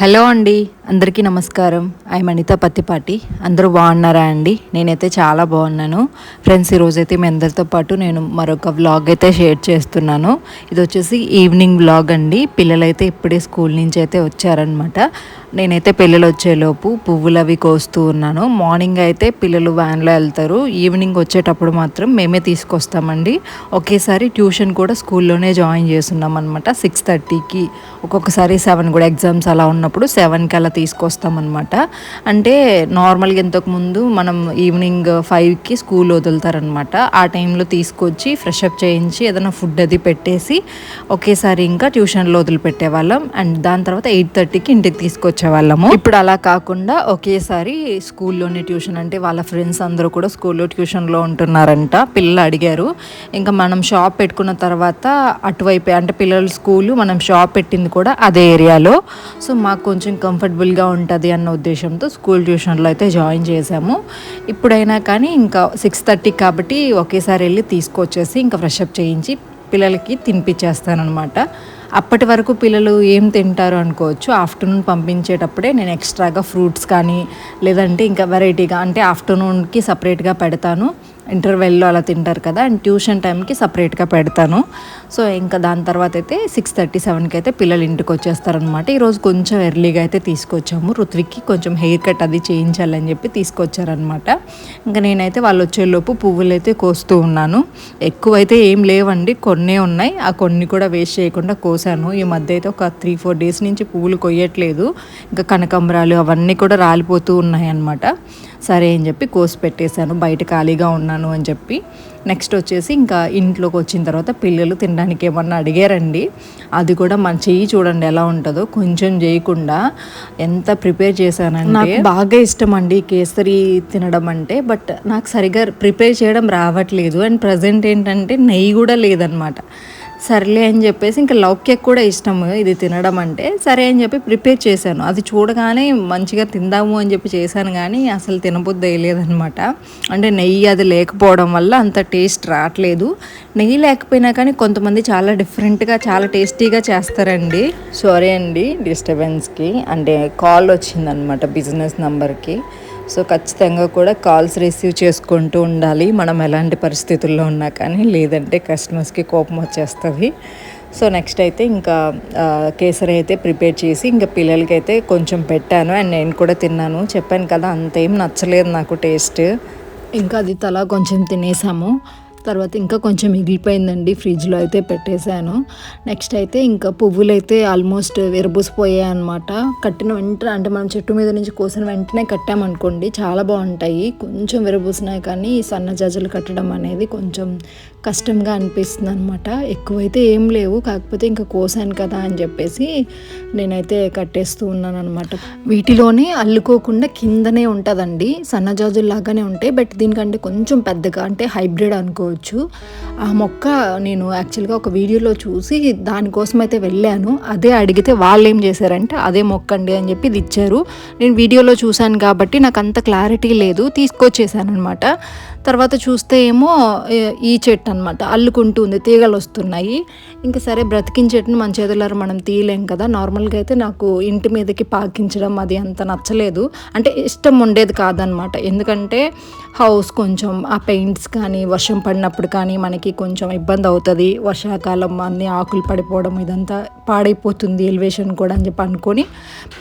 Hello అండి. అందరికీ నమస్కారం. ఐ అనిత పత్తిపాటి. అందరూ బాగున్నారా అండి? నేనైతే చాలా బాగున్నాను. ఫ్రెండ్స్ ఈరోజైతే మీ అందరితో పాటు నేను మరొక వ్లాగ్ అయితే షేర్ చేస్తున్నాను. ఇది వచ్చేసి ఈవినింగ్ వ్లాగ్ అండి. పిల్లలైతే ఇప్పుడే స్కూల్ నుంచి అయితే వచ్చారనమాట నేనైతే పిల్లలు వచ్చేలోపు పువ్వులు అవి కోస్తూ ఉన్నాను. మార్నింగ్ అయితే పిల్లలు వ్యాన్లో వెళ్తారు. ఈవినింగ్ వచ్చేటప్పుడు మాత్రం మేమే తీసుకొస్తామండి. ఒకేసారి ట్యూషన్ కూడా స్కూల్లోనే జాయిన్ చేస్తున్నాం అనమాట సిక్స్ థర్టీకి. ఒక్కొక్కసారి సెవెన్ కూడా. ఎగ్జామ్స్ అలా ఉన్నప్పుడు సెవెన్కి అలా తీసుకొస్తామన్నమాట. అంటే నార్మల్గా ఇంతకుముందు మనం ఈవినింగ్ ఫైవ్కి స్కూల్ వదులుతారనమాట ఆ టైంలో తీసుకొచ్చి ఫ్రెష్ అప్ చేయించి ఏదైనా ఫుడ్ అది పెట్టేసి ఒకేసారి ఇంకా ట్యూషన్లో వదిలిపెట్టే వాళ్ళం అండ్ దాని తర్వాత ఎయిట్ థర్టీకి ఇంటికి తీసుకొచ్చే వాళ్ళము ఇప్పుడు అలా కాకుండా ఒకేసారి స్కూల్లోనే ట్యూషన్ అంటే వాళ్ళ ఫ్రెండ్స్ అందరూ కూడా స్కూల్లో ట్యూషన్లో ఉంటున్నారంట. పిల్లలు అడిగారు. ఇంకా మనం షాప్ పెట్టుకున్న తర్వాత అటువైపు అంటే పిల్లల స్కూలు మనం షాప్ పెట్టింది కూడా అదే ఏరియాలో సో మాకు కొంచెం కంఫర్టబుల్గా ఉంటుంది అన్న ఉద్దేశంతో స్కూల్ ట్యూషన్లో అయితే జాయిన్ చేశాము. ఇప్పుడైనా కానీ ఇంకా సిక్స్ థర్టీ కాబట్టి ఒకేసారి వెళ్ళి తీసుకొచ్చేసి ఇంకా ఫ్రెషప్ చేయించి పిల్లలకి తినిపించేస్తానమాట అప్పటి వరకు పిల్లలు ఏం తింటారు అనుకోవచ్చు. ఆఫ్టర్నూన్ పంపించేటప్పుడే నేను ఎక్స్ట్రాగా ఫ్రూట్స్ కానీ లేదంటే ఇంకా వెరైటీగా అంటే ఆఫ్టర్నూన్కి సపరేట్గా పెడతాను. ఇంటర్వెల్లో అలా తింటారు కదా అండ్ ట్యూషన్ టైంకి సపరేట్గా పెడతాను. సో ఇంకా దాని తర్వాత అయితే సిక్స్ థర్టీ సెవెన్కి అయితే పిల్లలు ఇంటికి వచ్చేస్తారనమాట ఈరోజు కొంచెం ఎర్లీగా అయితే తీసుకొచ్చాము. ఋత్విక్కి కొంచెం హెయిర్ కట్ అది చేయించాలని చెప్పి తీసుకొచ్చారనమాట ఇంకా నేనైతే వాళ్ళు వచ్చేలోపు పువ్వులు అయితే కోస్తూ ఉన్నాను. ఎక్కువైతే ఏం లేవండి కొన్నే ఉన్నాయి. ఆ కొన్ని కూడా వేస్ట్ చేయకుండా కోసాను. ఈ మధ్య అయితే ఒక త్రీ ఫోర్ డేస్ నుంచి పువ్వులు కొయ్యట్లేదు. ఇంకా కనకంబరాలు అవన్నీ కూడా రాలిపోతూ ఉన్నాయి అన్నమాట సరే అని చెప్పి కోసి పెట్టేశాను. బయట ఖాళీగా ఉన్నాను అని చెప్పి. నెక్స్ట్ వచ్చేసి ఇంకా ఇంట్లోకి వచ్చిన తర్వాత పిల్లలు తినడానికి ఏమన్నా అడిగారండి? అది కూడా మన చెయ్యి చూడండి ఎలా ఉంటుందో. కొంచెం చేయకుండా ఎంత ప్రిపేర్ చేశానంటే నాకు బాగా ఇష్టం అండి కేసరి తినడం అంటే. బట్ నాకు సరిగా ప్రిపేర్ చేయడం రావట్లేదు. అండ్ ప్రజెంట్ ఏంటంటే నెయ్యి కూడా లేదనమాట. సర్లే అని చెప్పేసి ఇంకా లవ్ కేక్ కూడా ఇష్టము ఇది తినడం అంటే. సరే అని చెప్పి ప్రిపేర్ చేశాను. అది చూడగానే మంచిగా తిందాము అని చెప్పి చేశాను కానీ అసలు తినబుద్ధి వేయలేదనమాట అంటే నెయ్యి అది లేకపోవడం వల్ల అంత టేస్ట్ రావట్లేదు. నెయ్యి లేకపోయినా కానీ కొంతమంది చాలా డిఫరెంట్గా చాలా టేస్టీగా చేస్తారండి. సారీ అండి డిస్టర్బెన్స్కి. అంటే కాల్ వచ్చిందనమాట బిజినెస్ నెంబర్కి. సో ఖచ్చితంగా కూడా కాల్స్ రిసీవ్ చేసుకుంటూ ఉండాలి. మనం ఎలాంటి పరిస్థితుల్లో ఉన్నా కానీ లేదంటే కస్టమర్స్కి కోపం వచ్చేస్తుంది. సో నెక్స్ట్ అయితే ఇంకా కేసరి అయితే ప్రిపేర్ చేసి ఇంకా పిల్లలకి అయితే కొంచెం పెట్టాను. అండ్ నేను కూడా తిన్నాను. చెప్పాను కదా అంతేం నచ్చలేదు నాకు టేస్ట్. ఇంకా అది తలా కొంచెం తినేసాము. తర్వాత ఇంకా కొంచెం మిగిలిపోయిందండి ఫ్రిడ్జ్లో అయితే పెట్టేశాను. నెక్స్ట్ అయితే ఇంకా పువ్వులు అయితే ఆల్మోస్ట్ విరబూసిపోయాయి అనమాట కట్టిన వెంటనే అంటే మనం చెట్టు మీద నుంచి కోసిన వెంటనే కట్టామనుకోండి చాలా బాగుంటాయి. కొంచెం విరబూసినాయి కానీ ఈ సన్న జజలు కట్టడం అనేది కొంచెం కష్టంగా అనిపిస్తుంది అనమాట ఎక్కువైతే ఏం లేవు. కాకపోతే ఇంకా కోసాను కదా అని చెప్పేసి నేనైతే కట్టేస్తూ ఉన్నాను అనమాట వీటిలోనే అల్లుకోకుండా కిందనే ఉంటుందండి. సన్నజాజుల్లాగానే ఉంటాయి. బట్ దీనికంటే కొంచెం పెద్దగా అంటే హైబ్రిడ్ అనుకోవచ్చు. ఆ మొక్క నేను యాక్చువల్గా ఒక వీడియోలో చూసి దానికోసం అయితే వెళ్ళాను. అదే అడిగితే వాళ్ళు ఏం చేశారంటే అదే మొక్క అండి అని చెప్పి ఇది ఇచ్చారు. నేను వీడియోలో చూశాను కాబట్టి నాకు అంత క్లారిటీ లేదు. తీసుకొచ్చేసాను అనమాట తర్వాత చూస్తే ఏమో ఈ చెట్టు అనమాట అల్లుకుంటుంది తీగలు వస్తున్నాయి. ఇంకా సరే బ్రతికిన చెట్టును మన చేతులారా మనం తీయలేం కదా. నార్మల్గా అయితే నాకు ఇంటి మీదకి పాకించడం అది అంత నచ్చలేదు. అంటే ఇష్టం ఉండేది కాదనమాట ఎందుకంటే హౌస్ కొంచెం ఆ పెయింట్స్ కానీ వర్షం పడినప్పుడు కానీ మనకి కొంచెం ఇబ్బంది అవుతుంది. వర్షాకాలం అన్ని ఆకులు పడిపోవడం ఇదంతా పాడైపోతుంది ఎలివేషన్ కూడా అని చెప్పి అనుకొని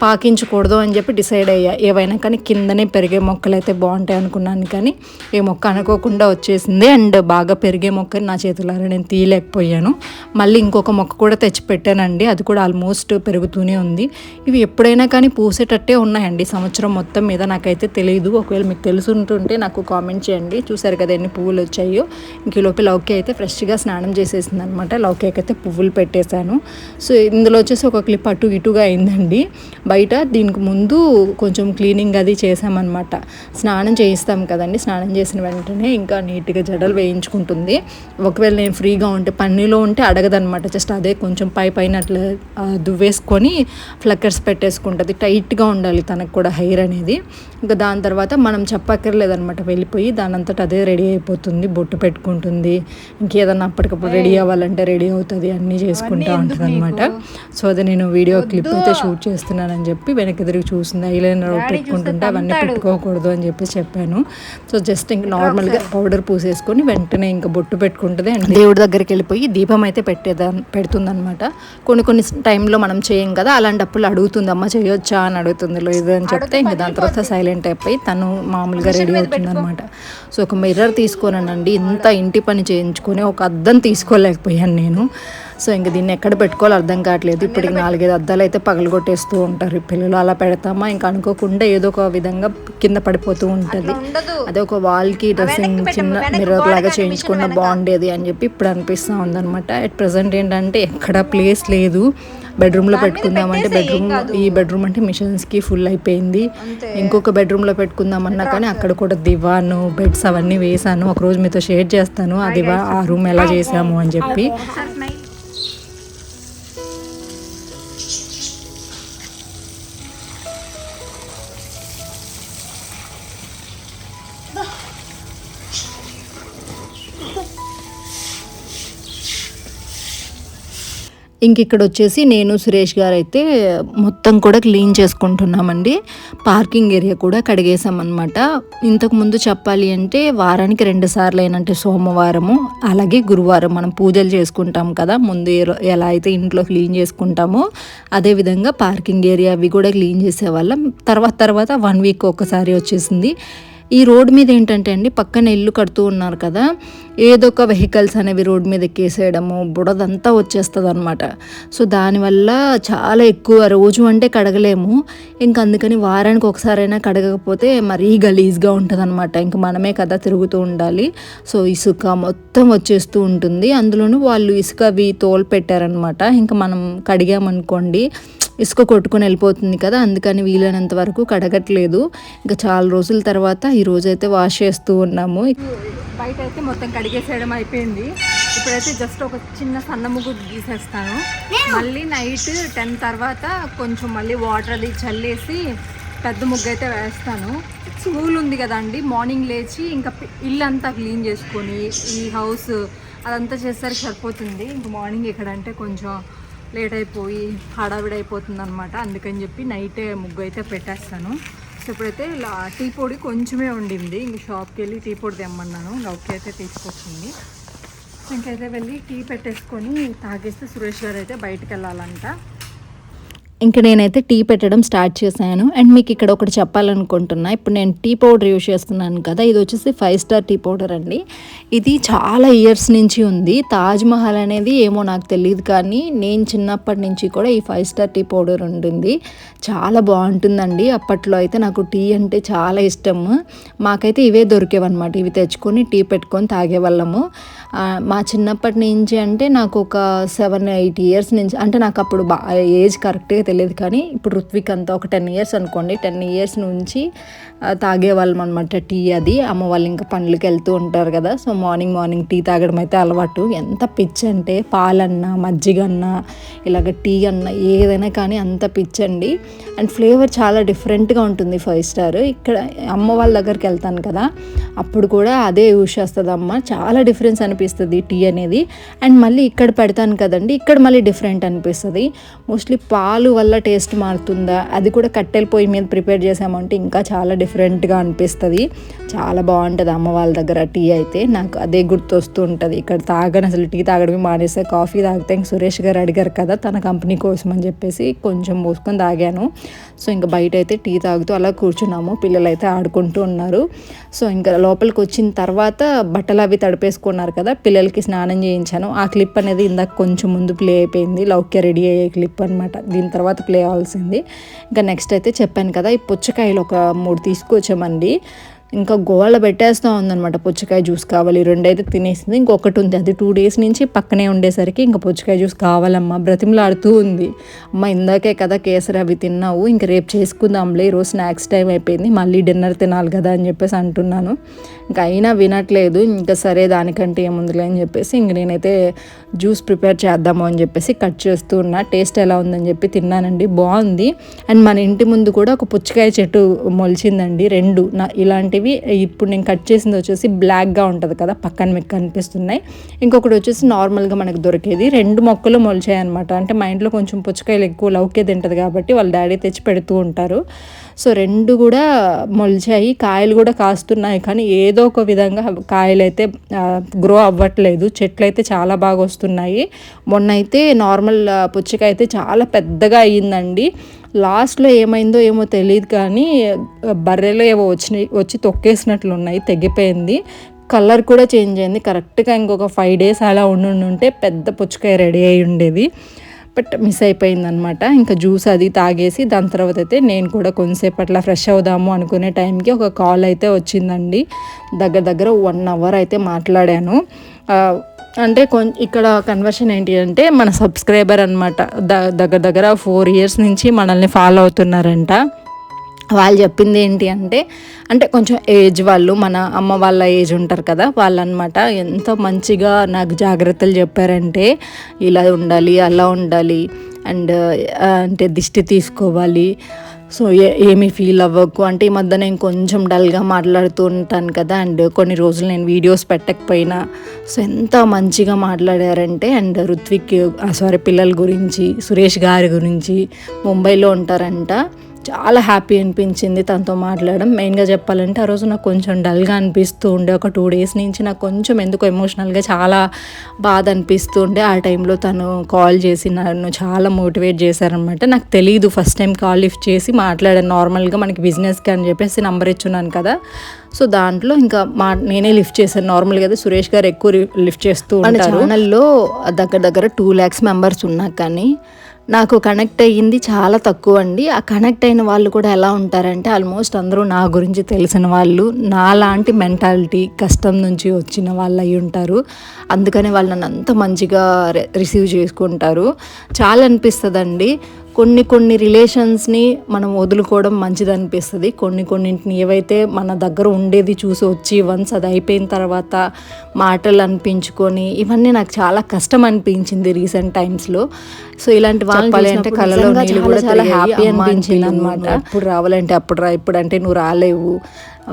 పాకించకూడదు అని చెప్పి డిసైడ్ అయ్యా. ఏవైనా కానీ కిందనే పెరిగే మొక్కలు అయితే బాగుంటాయి అనుకున్నాను కానీ ఏ మొక్క అనుకోకుండా వచ్చేసింది. అండ్ బాగా పెరిగే మొక్కని నా చేతులారా నేను తీయలేకపోయాను. మళ్ళీ ఇంకొక మొక్క కూడా తెచ్చి పెట్టానండి అది కూడా ఆల్మోస్ట్ పెరుగుతూనే ఉంది. ఇవి ఎప్పుడైనా కానీ పూసేటట్టే ఉన్నాయండి. సంవత్సరం మొత్తం మీద నాకైతే తెలియదు ఒకవేళ మీకు తెలుసుంటుంటే నాకు కామెంట్ చేయండి. చూసారు కదా ఎన్ని పువ్వులు వచ్చాయో. ఇంక లోపల లౌకి అయితే ఫ్రెష్గా స్నానం చేసేసింది అనమాట లౌకి అయితే పువ్వులు పెట్టేశాను. సో ఇందులో వచ్చేసి ఒక క్లిప్ అటు ఇటుగా అయిందండి. బయట దీనికి ముందు కొంచెం క్లీనింగ్ అది చేసామన్నమాట స్నానం చేయిస్తాం కదండి. స్నానం చేసిన వెంటనే ఇంకా నీట్గా జడలు వేయించుకుంటుంది. ఒకవేళ నేను ఫ్రీగా ఉంటే పన్నీలో ఉంటే అడగదనమాట. జస్ట్ అదే కొంచెం పై పైన అట్లా దువ్వేసుకొని ఫ్లక్కర్స్ పెట్టేసుకుంటుంది. టైట్గా ఉండాలి తనకు కూడా హెయిర్ అనేది. ఇంకా దాని తర్వాత మనం చెప్పక్కర్లేదనమాట. వెళ్ళిపోయి దాని అంతటా అదే రెడీ అయిపోతుంది బొట్టు పెట్టుకుంటుంది. ఇంకేదన్నా అప్పటికప్పుడు రెడీ అవ్వాలంటే రెడీ అవుతుంది అన్నీ చేసుకుంటా ఉంటుంది అనమాట సో అది నేను వీడియో క్లిప్ అయితే షూట్ చేస్తున్నాను చేస్తున్నానని చెప్పి వెనక్కి తిరిగి చూసింది ఐలైనర్ పెట్టుకుంటుంటే అవన్నీ పెట్టుకోకూడదు అని చెప్పి చెప్పాను. సో జస్ట్ ఇంక నార్మల్గా పౌడర్ పూసేసుకొని వెంటనే ఇంకా బొట్టు పెట్టుకుంటుంది అండ్. దేవుడి దగ్గరికి వెళ్ళిపోయి దీపం అయితే పెట్టేదా పెడుతుందన్నమాట. కొన్ని కొన్ని టైంలో మనం చేయం కదా అలాంటప్పుడు అడుగుతుంది అమ్మ చేయొచ్చా? అని అడుగుతుంది లేదు అని చెప్తే ఇంకా దాని తర్వాత సైలెంట్ అయిపోయి తను మామూలుగా రెడీ అవుతుంది అనమాట సో ఒక మిర్రర్ తీసుకోనండి. ఇంత ఇంటి పని చేయించుకొని ఒక అద్దం తీసుకోలేకపోయాను నేను. సో ఇంక దీన్ని ఎక్కడ పెట్టుకోవాలో అర్థం కావట్లేదు. ఇప్పటికి నాలుగైదు అద్దాలు అయితే పగలగొట్టేస్తూ ఉంటారు. పిల్లలు అలా పెడతామా? ఇంకా అనుకోకుండా ఏదో ఒక విధంగా కింద పడిపోతూ ఉంటుంది. అదే ఒక వాల్కి డ్రెస్సింగ్ చిన్న మిర్రర్ లాగా చేయించుకున్న బాగుండేది అని చెప్పి ఇప్పుడు అనిపిస్తూ ఉందన్నమాట. అట్ ప్రజెంట్ ఏంటంటే ఎక్కడ ప్లేస్ లేదు. బెడ్రూమ్లో పెట్టుకుందామంటే బెడ్రూమ్ ఈ బెడ్రూమ్ అంటే మిషన్స్కి ఫుల్ అయిపోయింది. ఇంకొక బెడ్రూమ్లో పెట్టుకుందామన్నా కానీ అక్కడ కూడా దివాను బెడ్స్ అవన్నీ వేసాను ఒకరోజు మీతో షేర్ చేస్తాను. ఆ దివా ఆ రూమ్ ఎలా చేసాము అని చెప్పి. ఇంక ఇక్కడ వచ్చేసి నేను సురేష్ గారు అయితే మొత్తం కూడా క్లీన్ చేసుకుంటున్నామండి. పార్కింగ్ ఏరియా కూడా కడిగేసామన్నమాట ఇంతకు ముందు చెప్పాలి అంటే వారానికి రెండు సార్లు అయినంటే సోమవారము అలాగే గురువారం మనం పూజలు చేసుకుంటాం కదా ముందు ఎలా అయితే ఇంట్లో క్లీన్ చేసుకుంటామో అదేవిధంగా పార్కింగ్ ఏరియా అవి కూడా క్లీన్ చేసేవాళ్ళం. తర్వాత తర్వాత వన్ వీక్ ఒకసారి వచ్చేసింది. ఈ రోడ్ మీద ఏంటంటే అండి పక్కన ఇల్లు కడుతూ ఉన్నారు కదా ఏదో ఒక వెహికల్స్ అనేవి రోడ్ మీద ఎక్కేసేయడము బుడదంతా వచ్చేస్తుంది అనమాట సో దానివల్ల చాలా ఎక్కువ రోజు అంటే కడగలేము. ఇంకా అందుకని వారానికి ఒకసారైనా కడగకపోతే మరీ గలీజ్గా ఉంటుంది అనమాట ఇంకా మనమే కదా తిరుగుతూ ఉండాలి. సో ఇసుక మొత్తం వచ్చేస్తూ ఉంటుంది. అందులోనూ వాళ్ళు ఇసుక అవి తోలు పెట్టారనమాట ఇంకా మనం కడిగామనుకోండి ఇసుక కొట్టుకొని వెళ్ళిపోతుంది కదా అందుకని వీలైనంత వరకు కడగట్లేదు. ఇంకా చాలా రోజుల తర్వాత ఈ రోజైతే వాష్ చేస్తూ ఉన్నాము. బయట అయితే మొత్తం కడిగేసేయడం అయిపోయింది. ఇప్పుడైతే జస్ట్ ఒక చిన్న సన్న ముగ్గు గీసేస్తాను మళ్ళీ నైట్ టెన్ తర్వాత కొంచెం మళ్ళీ వాటర్ అది చల్లేసి పెద్ద ముగ్గు అయితే వేస్తాను. స్కూల్ ఉంది కదండి మార్నింగ్ లేచి ఇంకా పి- ఇల్లంతా క్లీన్ చేసుకొని ఈ హౌస్ అదంతా చేసేసరికి సరిపోతుంది. ఇంకా మార్నింగ్ ఎక్కడంటే కొంచెం లేట్ అయిపోయి హడావిడైపోతుంది అయిపోతుంది అనమాట అందుకని చెప్పి నైటే ముగ్గు అయితే పెట్టేస్తాను. సో ఇప్పుడైతే ఇలా టీ పొడి కొంచెమే ఉండింది ఇంక షాప్కి వెళ్ళి టీ పొడి తెమ్మన్నాను. లౌకి అయితే తీసుకొచ్చింది. ఇంకైతే వెళ్ళి టీ పెట్టేసుకొని తాగేస్తే సురేష్ గారు అయితే బయటకు వెళ్ళాలంట ఇంకా నేనైతే టీ పెట్టడం స్టార్ట్ చేశాను. అండ్ మీకు ఇక్కడ ఒకటి చెప్పాలనుకుంటున్నా. ఇప్పుడు నేను టీ పౌడర్ యూజ్ చేస్తున్నాను కదా ఇది వచ్చేసి ఫైవ్ స్టార్ టీ పౌడర్ అండి. ఇది చాలా ఇయర్స్ నుంచి ఉంది. తాజ్ మహల్ అనేది ఏమో నాకు తెలియదు కానీ నేను చిన్నప్పటి నుంచి కూడా ఈ ఫైవ్ స్టార్ టీ పౌడర్ ఉంటుంది. చాలా బాగుంటుందండి. అప్పట్లో అయితే నాకు టీ అంటే చాలా ఇష్టము. మాకైతే ఇవే దొరికేవన్నమాట. ఇవి తెచ్చుకొని టీ పెట్టుకొని తాగేవాళ్ళము. మా చిన్నప్పటి నుంచి అంటే నాకు ఒక సెవెన్ ఎయిట్ ఇయర్స్ నుంచి అంటే నాకు అప్పుడు బా ఏజ్ కరెక్ట్గా తెలియదు కానీ ఇప్పుడు ఋత్విక్ అంతా ఒక టెన్ ఇయర్స్ అనుకోండి టెన్ ఇయర్స్ నుంచి తాగేవాళ్ళం అనమాట టీ అది. అమ్మ వాళ్ళు ఇంకా పనులకి వెళ్తూ ఉంటారు కదా. సో మార్నింగ్ మార్నింగ్ టీ తాగడం అయితే అలవాటు. ఎంత పిచ్చి అంటే పాలన్నా మజ్జిగ అన్నా ఇలాగ టీ అన్నా ఏదైనా కానీ అంత పిచ్చి అండి. అండ్ ఫ్లేవర్ చాలా డిఫరెంట్గా ఉంటుంది ఫైవ్ స్టార్. ఇక్కడ అమ్మ వాళ్ళ దగ్గరికి వెళ్తాను కదా. అప్పుడు కూడా అదే యూస్ చేస్తుంది అమ్మ. చాలా డిఫరెన్స్ అనిపిస్తుంది టీ అనేది. అండ్ మళ్ళీ ఇక్కడ పెడతాను కదండి ఇక్కడ మళ్ళీ డిఫరెంట్ అనిపిస్తుంది. మోస్ట్లీ పాలు వల్ల టేస్ట్ మారుతుందా? అది కూడా కట్టెల పొయ్యి మీద ప్రిపేర్ చేసామంటే ఇంకా చాలా డిఫరెంట్గా అనిపిస్తుంది. చాలా బాగుంటుంది అమ్మ వాళ్ళ దగ్గర టీ అయితే. నాకు అదే గుర్తొస్తూ ఉంటుంది. ఇక్కడ తాగని అసలు టీ తాగడమే మానేస్తే కాఫీ తాగితే ఇంక సురేష్ గారు అడిగారు కదా తన కంపెనీ కోసం అని చెప్పేసి కొంచెం పోసుకొని తాగాను. సో ఇంకా బయట అయితే టీ తాగుతూ అలా కూర్చున్నాము. పిల్లలు అయితే ఆడుకుంటూ ఉన్నారు. సో ఇంకా లోపలికి వచ్చిన తర్వాత బట్టలు అవి తడిపేసుకున్నారు కదా పిల్లలకి స్నానం చేయించాను. ఆ క్లిప్ అనేది ఇందాక కొంచెం ముందు ప్లే అయిపోయింది. లౌక్య రెడీ అయ్యే క్లిప్ అనమాట దీని తర్వాత ప్లే అవ్వాల్సింది. ఇంకా నెక్స్ట్ అయితే చెప్పాను కదా ఈ పుచ్చకాయలు ఒక మూడు తీసి తీసుకొచ్చామండి. ఇంకా గోళ్ళ పెట్టేస్తూ ఉందన్నమాట. పుచ్చకాయ జ్యూస్ కావాలి. రెండు అయితే తినేసింది. ఇంకొకటి ఉంది. అది టూ డేస్ నుంచి పక్కనే ఉండేసరికి ఇంకా పుచ్చకాయ జ్యూస్ కావాలమ్మా బ్రతిమలాడుతూ ఉంది. అమ్మ ఇందాకే కదా కేసరి అవి తిన్నావు. ఇంకా రేపు చేసుకుందాంలే. ఈరోజు స్నాక్స్ టైం అయిపోయింది. మళ్ళీ డిన్నర్ తినాలి కదా అని చెప్పేసి అంటున్నాను. ఇంకా అయినా వినట్లేదు ఇంకా సరే దానికంటే ఏముందిలే అని చెప్పేసి ఇంక నేనైతే జ్యూస్ ప్రిపేర్ చేద్దాము అని చెప్పేసి కట్ చేస్తూ ఉన్నా. టేస్ట్ ఎలా ఉందని చెప్పి తిన్నానండి బాగుంది. అండ్ మన ఇంటి ముందు కూడా ఒక పుచ్చకాయ చెట్టు మొలిచిందండి రెండు. నా ఇలాంటివి ఇప్పుడు నేను కట్ చేసింది వచ్చేసి బ్లాక్గా ఉంటుంది కదా పక్కన మీకు కనిపిస్తున్నాయి. ఇంకొకటి వచ్చేసి నార్మల్గా మనకు దొరికేది. రెండు మొక్కలు మొలిచాయి అనమాట అంటే మా ఇంట్లో కొంచెం పుచ్చకాయలు ఎక్కువ లౌకే తింటుంది కాబట్టి వాళ్ళ డాడీ తెచ్చి పెడుతూ ఉంటారు. సో రెండు కూడా మొలిచాయి కాయలు కూడా కాస్తున్నాయి కానీ ఏదో ఒక విధంగా కాయలు అయితే గ్రో అవ్వట్లేదు. చెట్లు అయితే చాలా బాగా వస్తున్నాయి. మొన్న అయితే నార్మల్ పుచ్చకాయ అయితే చాలా పెద్దగా అయ్యిందండి. లాస్ట్లో ఏమైందో ఏమో తెలియదు కానీ బర్రెలు ఏవో వచ్చినాయి వచ్చి తొక్కేసినట్లు ఉన్నాయి తెగిపోయింది. కలర్ కూడా చేంజ్ అయింది. కరెక్ట్గా ఇంకొక ఫైవ్ డేస్ అలా ఉండి ఉంటే పెద్ద పుచ్చకాయ రెడీ అయి ఉండేది. బట్ మిస్ అయిపోయిందనమాట ఇంకా జ్యూస్ అది తాగేసి దాని తర్వాత అయితే నేను కూడా కొంతసేపు అట్లా ఫ్రెష్ అవుదాము అనుకునే టైంకి ఒక కాల్ అయితే వచ్చిందండి. దగ్గర దగ్గర వన్ అవర్ అయితే మాట్లాడాను. అంటే కొం ఇక్కడ కన్వర్షన్ ఏంటి అంటే మన సబ్స్క్రైబర్ అనమాట దగ్గర దగ్గర ఫోర్ ఇయర్స్ నుంచి మనల్ని ఫాలో అవుతున్నారంట. వాళ్ళు చెప్పింది ఏంటి అంటే అంటే కొంచెం ఏజ్ వాళ్ళు మన అమ్మ వాళ్ళ ఏజ్ ఉంటారు కదా వాళ్ళనమాట ఎంత ఎంతో మంచిగా నాకు జాగ్రత్తలు చెప్పారంటే ఇలా ఉండాలి అలా ఉండాలి అండ్ అంటే దిష్టి తీసుకోవాలి. సో ఏ ఏమీ ఫీల్ అవ్వకు. అంటే ఈ మధ్య నేను కొంచెం డల్గా మాట్లాడుతూ ఉంటాను కదా అండ్ కొన్ని రోజులు నేను వీడియోస్ పెట్టకపోయినా సో ఎంత మంచిగా మాట్లాడారంటే అండ్ రుత్విక్ సారీ పిల్లల గురించి సురేష్ గారి గురించి ముంబైలో ఉంటారంట. చాలా హ్యాపీ అనిపించింది తనతో మాట్లాడడం. మెయిన్గా చెప్పాలంటే ఆ రోజు నాకు కొంచెం డల్గా అనిపిస్తూ ఉండే. ఒక టూ డేస్ నుంచి నాకు కొంచెం ఎందుకు ఎమోషనల్గా చాలా బాధ అనిపిస్తూ ఉండే. ఆ టైంలో తను కాల్ చేసి నన్ను చాలా మోటివేట్ చేశారనమాట నాకు తెలియదు ఫస్ట్ టైం కాల్ లిఫ్ట్ చేసి మాట్లాడాను నార్మల్గా మనకి బిజినెస్కి అని చెప్పేసి నంబర్ ఇచ్చున్నాను కదా. సో దాంట్లో ఇంకా మా నేనే లిఫ్ట్ చేశాను. నార్మల్గా అయితే సురేష్ గారు ఎక్కువ లిఫ్ట్ చేస్తూ ఉంటారు. ఛానల్లో దగ్గర దగ్గర టూ ల్యాక్స్ మెంబర్స్ ఉన్నా కానీ నాకు కనెక్ట్ అయ్యింది చాలా తక్కువ అండి ఆ కనెక్ట్ అయిన వాళ్ళు కూడా ఎలా ఉంటారంటే ఆల్మోస్ట్ అందరూ నా గురించి తెలిసిన వాళ్ళు నాలాంటి మెంటాలిటీ కష్టం నుంచి వచ్చిన వాళ్ళు అయి ఉంటారు. అందుకని వాళ్ళు నన్ను అంత మంచిగా రి- రిసీవ్ చేసుకుంటారు. చాలా అనిపిస్తుందండి. కొన్ని కొన్ని రిలేషన్స్ని మనం వదులుకోవడం మంచిది అనిపిస్తుంది కొన్ని కొన్నింటిని ఏవైతే మన దగ్గర ఉండేది చూసి వచ్చి వన్స్ అది అయిపోయిన తర్వాత మాటలు అనిపించుకొని ఇవన్నీ నాకు చాలా కష్టం అనిపించింది రీసెంట్ టైమ్స్లో. సో ఇలాంటి వాళ్ళు అంటే కళలో కూడా చాలా హ్యాపీ అనిపించింది అనమాట ఎప్పుడు రావాలంటే అప్పుడు రా ఇప్పుడు అంటే నువ్వు రాలేవు.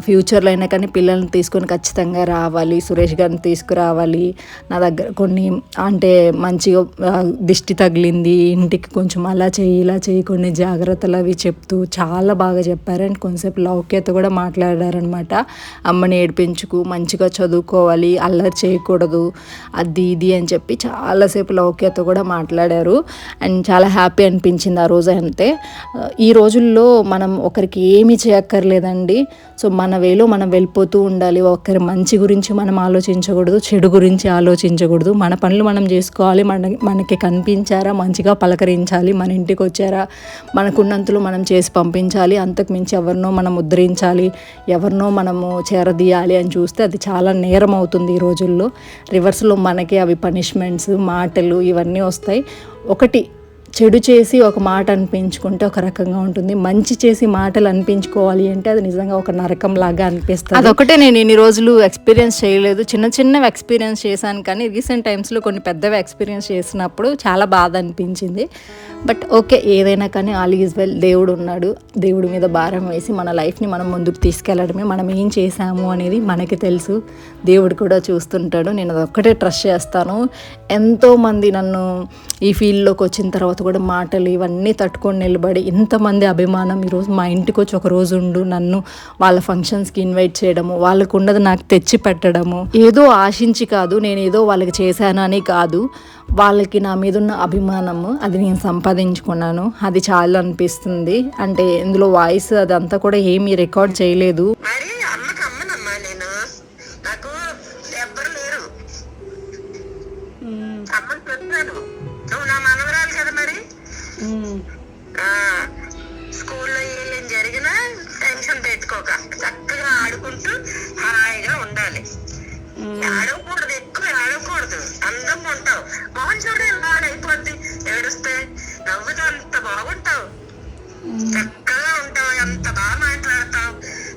ఫ్యూచర్లో అయినా కానీ పిల్లల్ని తీసుకొని ఖచ్చితంగా రావాలి సురేష్ గారిని తీసుకురావాలి. నా దగ్గర కొన్ని అంటే మంచిగా దిష్టి తగిలింది ఇంటికి కొంచెం అలా చేయి ఇలా చేయి కొన్ని జాగ్రత్తలు అవి చెప్తూ చాలా బాగా చెప్పారు. అండ్ కొంతసేపు లౌక్యత కూడా మాట్లాడారనమాట అమ్మని ఏడిపించుకు మంచిగా చదువుకోవాలి అల్లరి చేయకూడదు అది ఇది అని చెప్పి చాలాసేపు లౌక్యత కూడా మాట్లాడారు. అండ్ చాలా హ్యాపీ అనిపించింది ఆ రోజు అంతే. ఈ రోజుల్లో మనం ఒకరికి ఏమీ చేయక్కర్లేదండి. సో మన మన వేలో మనం వెళ్ళిపోతూ ఉండాలి. ఒకరి మంచి గురించి మనం ఆలోచించకూడదు చెడు గురించి ఆలోచించకూడదు. మన పనులు మనం చేసుకోవాలి. మన మనకి కనిపించారా? మంచిగా పలకరించాలి. మన ఇంటికి వచ్చారా? మనకున్నంతలో మనం చేసి పంపించాలి. అంతకు మించి ఎవరినో మనం ముద్రించాలి. ఎవరినో మనము చేరదీయాలి అని చూస్తే అది చాలా నేరం అవుతుంది ఈ రోజుల్లో. రివర్స్లో మనకి అవి పనిష్మెంట్స్ మాటలు ఇవన్నీ వస్తాయి. ఒకటి చెడు చేసి ఒక మాట అనిపించుకుంటే ఒక రకంగా ఉంటుంది. మంచి చేసి మాటలు అనిపించుకోవాలి అంటే అది నిజంగా ఒక నరకం లాగా అనిపిస్తుంది. అదొకటే నేను ఇన్ని రోజులు ఎక్స్పీరియన్స్ చేయలేదు. చిన్న చిన్నవి ఎక్స్పీరియన్స్ చేశాను కానీ రీసెంట్ టైమ్స్లో కొన్ని పెద్దవి ఎక్స్పీరియన్స్ చేసినప్పుడు చాలా బాధ అనిపించింది. బట్ ఓకే ఏదైనా కానీ ఆల్ ఈజ్ వెల్ దేవుడు ఉన్నాడు. దేవుడి మీద భారం వేసి మన లైఫ్ని మనం ముందుకు తీసుకెళ్ళడమే మనం ఏం చేసాము అనేది మనకి తెలుసు. దేవుడు కూడా చూస్తుంటాడు. నేను అదొక్కటే ట్రస్ట్ చేస్తాను. ఎంతోమంది నన్ను ఈ ఫీల్డ్లోకి వచ్చిన తర్వాత కూడా మాటలు ఇవన్నీ తట్టుకొని నిలబడి ఇంతమంది అభిమానం ఈరోజు మా ఇంటికి వచ్చి ఒక రోజు ఉండు నన్ను వాళ్ళ ఫంక్షన్స్కి ఇన్వైట్ చేయడము వాళ్ళకు ఉన్నది నాకు తెచ్చి పెట్టడము. ఏదో ఆశించి కాదు నేను ఏదో వాళ్ళకి చేశానని కాదు. వాళ్ళకి నా మీద ఉన్న అభిమానము అది నేను సంపాదించుకున్నాను. అది చాలా అనిపిస్తుంది. అంటే ఇందులో వాయిస్ అదంతా కూడా ఏమీ రికార్డ్ చేయలేదు. స్కూల్లో ఏం జరిగినా టెన్షన్ పెట్టుకోక. చక్కగా ఆడుకుంటూ హాయిగా ఉండాలి. ఆడకూడదు ఎక్కువ ఆడకూడదు. అందంగా ఉంటావు. మొహం చూడు ఎలా అయిపోద్ది ఏడుస్తే నవ్వుతూ అంత బాగుంటావు చక్కగా ఉంటావు. ఎంత బాగా మాట్లాడతావు.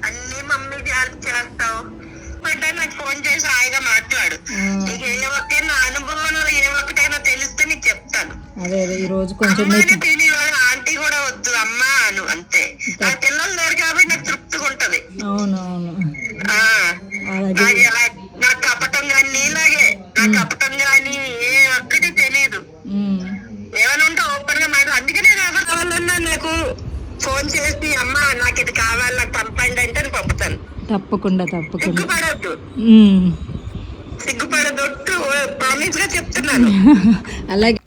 అన్ని మమ్మీ హెల్ప్ చేస్తావు. బాగుపడ్డా నాకు ఫోన్ చేసి హాయిగా మాట్లాడు. నీకు ఏ ఒక్క నా అనుభవంలో ఏ ఒక్కటైనా తెలిస్తే నీకు చెప్తాను. అదే అదే. ఈరోజు కొంచెం అమ్మాయిని తెలియదు ఆంటీ కూడా వద్దు అమ్మా అను నా పిల్లలు లేరు కాబట్టి నాకు తృప్తిగా ఉంటది. అవును అవును ఆ అలాగే. నాకు కపటం కానీ నీలాగే నా కపటం కానీ ఏ ఒక్కటి తెలియదు. ఏమైనా ఉంటే ఓపెన్గా మాట్లాడు. అందుకే నేను ఎవరు కావాలన్నా నాకు ఫోన్ చేసి అమ్మా నాకు ఇది కావాలి నాకు పంపండి అంటే నేను పంపుతాను. తప్పకుండా తప్పకుండా. సిగ్గుపడొద్దు. సిగ్గుపడదొట్టు ప్రామిస్గా చెప్తున్నాను. అలాగే.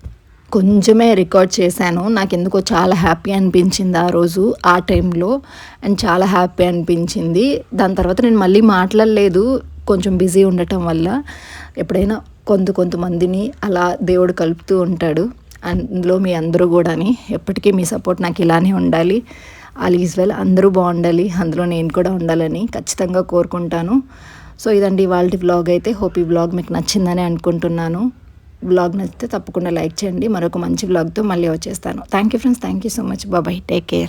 కొంచెమే రికార్డ్ చేశాను. నాకు ఎందుకో చాలా హ్యాపీ అనిపించింది ఆ రోజు ఆ టైంలో. అండ్ చాలా హ్యాపీ అనిపించింది. దాని తర్వాత నేను మళ్ళీ మాట్లాడలేదు కొంచెం బిజీ ఉండటం వల్ల. ఎప్పుడైనా కొంత కొంతమందిని అలా దేవుడు కలుపుతూ ఉంటాడు. అందులో మీ అందరూ కూడాని ఎప్పటికీ మీ సపోర్ట్ నాకు ఇలానే ఉండాలి. ఆల్ ఈజ్ వెల్ అందరూ బాగుండాలి. అందులో నేను కూడా ఉండాలని ఖచ్చితంగా కోరుకుంటాను. సో ఇదండి వాళ్ళ వ్లాగ్ అయితే. హోప్ ఈ వ్లాగ్ మీకు నచ్చిందని అనుకుంటున్నాను. వ్లాగ్ నచ్చితే తప్పకుండా లైక్ చేయండి. మరొక మంచి బ్లాగ్తో మళ్ళీ వచ్చేస్తాను. Thank you friends thank you so much బాబాయ్ టేక్ కేర్